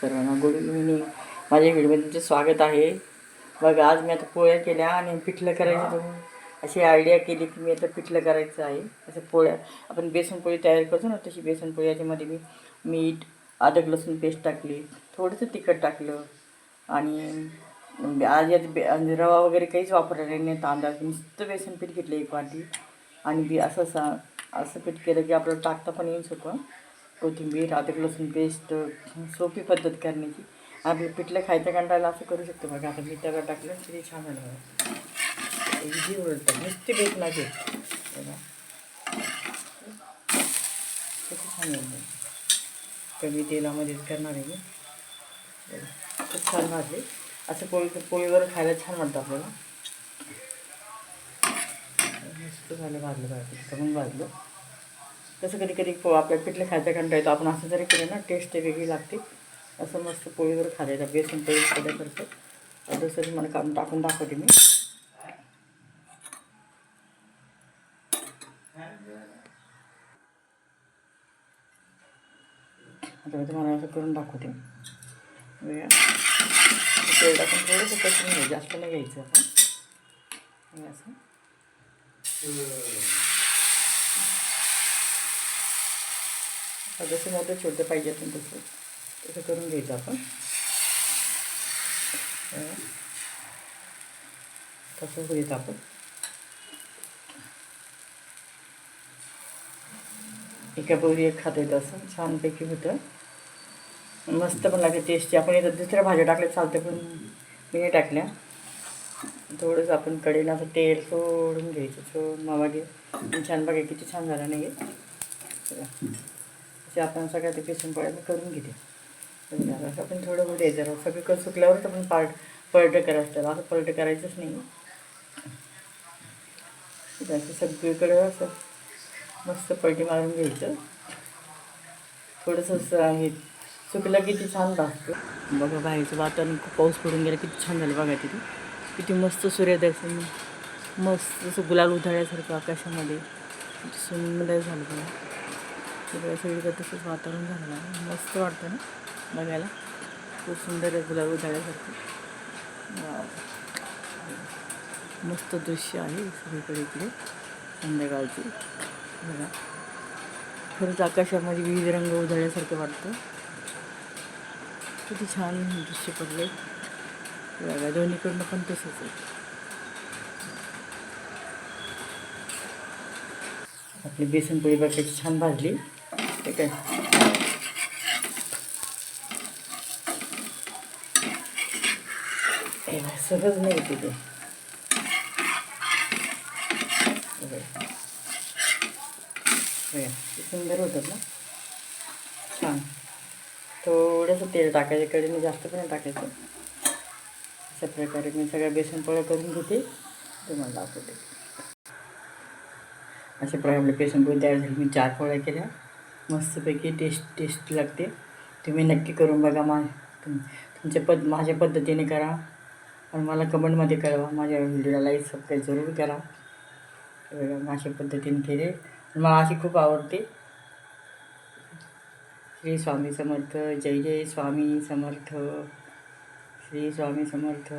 सर्वांना good evening माझ्या व्हिडिओमध्ये तुमचं स्वागत आहे. बघा आज मी आता पोळ्या केल्या आणि पिठलं करायचं अशी आयडिया केली की मी आता पिठलं करायचं आहे. असं पोळ्या आपण बेसन पोळी तयार करतो ना तशी बेसन पोळी याच्यामध्ये मी मीठ अद्रक लसूण पेस्ट टाकली. थोडंसं तिखट टाकलं. आणि आज यात बे रवा वगैरे काहीच वापरलेलं नाही तांदळाचं नुसतं बेसन पीठ घेतलं एक वाटी. आणि बी असं सा असं पीठ केलं की आपल्याला टाकता पण येईल सोपं कोथिंबीर अद्रक लसूण पेस्ट सोपी पद्धत करण्याची. आपलं पिठलं खायचं कंटाळा असं करू शकतो बघा. आता मी त्याला टाकलं तरी छान झालं इझी उलटतं नुसती बेसनाची बघा. किती छान झालं कमी तेलामध्येच करणार आहे मी. खूप छान भाजले. असं पोळी पोळीवर खायला छान वाटतं आपल्याला. मस्त झालं भाजलं पाहिजे करून भाजलं. तसं कधी कधी पो आपल्या पिठलं खायचं कंटाळा येतो आपण असं जरी केलं ना टेस्ट वेगळी लागते. असं मस्त पोळीवर खायला बेसन पोळी खायला करतो दुसरं मला काढून टाकून दाखवते मी. आता मी तुम्हाला असं करून दाखवते. बघा तेल टाकून थोडंसं कसून घ्यायचं जास्त नाही घ्यायचं आपण. असं. जसं मोठे छोटे पाहिजे असेल तसं. तसं करून घ्यायचं आपण. तसं घ्यायचं आपण. एका पोरी एक खाता येतं असं. छानपैकी होतं. मस्त पण लागते टेस्टी आपण इथं दुसऱ्या भाज्या टाकल्या चालते पण मी नाही टाकल्या. थोडंसं आपण कडेला असं तेल सोडून घ्यायचं. सोडून मावा घे. छान बघा किती छान झालं नाही चार आपण सगळ्या ते बेसन पोळ्या मी करून घेते असं आपण थोडं होऊ द्यायचं जरा सगळीकडे सुकल्यावरच आपण पार्ट पलटं करायचं त्याला. असं पलटं करायचंच नाही. असं सगळीकडं असं मस्त पलटी मारून घ्यायचं. थोडंसं असं हे सुकलं किती छान भासतं बघा बाहेरचं वातावरण खूप पाऊस पडून गेला. किती छान झालं बघा तिथे. किती मस्त सूर्यदर्शन. मस्त असं गुलाल उधळल्यासारखं आकाशामध्ये. सुंदर झालं बघा. तसंच वातावरण झालं ना मस्त वाटतं ना बघायला खूप सुंदर आहे गुलाब उधळल्यासारखं वाव. मस्त दृश्य आहे सगळीकडे इकडे संध्याकाळची बघा खरंच आकाशामध्ये विविध रंग उधळल्यासारखं वाटतं किती छान दृश्य पडले बघा दोन्हीकडनं पण तसंच आहे आपली बेसन पोळी बघायची छान भाजली ठीक आहे. सहज नाही तिथे सुंदर होतात ना. छान. थोडंसं तेल टाकायचं कडेने जास्त पण टाकायचं. अशा प्रकारे मी सगळ्या बेसन पोळ्या करून घेते. तुम्हाला दाखवते. अशा प्रकारे आपल्या बेसन पोळी तयार झाली मी चार पोळ्या केल्या. मस्तपैकी टेस्ट टेस्ट लागते. तुम्ही नक्की करून बघा मा तुम तुमच्या पद माझ्या पद्धतीने करा. आणि मला कमेंटमध्ये कळवा. माझ्या व्हिडिओला लाईक सबस्क्राईब जरूर करा. बघा माझ्या पद्धतीने केले. मला अशी खूप आवडते. श्री स्वामी समर्थ. जय जय स्वामी समर्थ. श्री स्वामी समर्थ.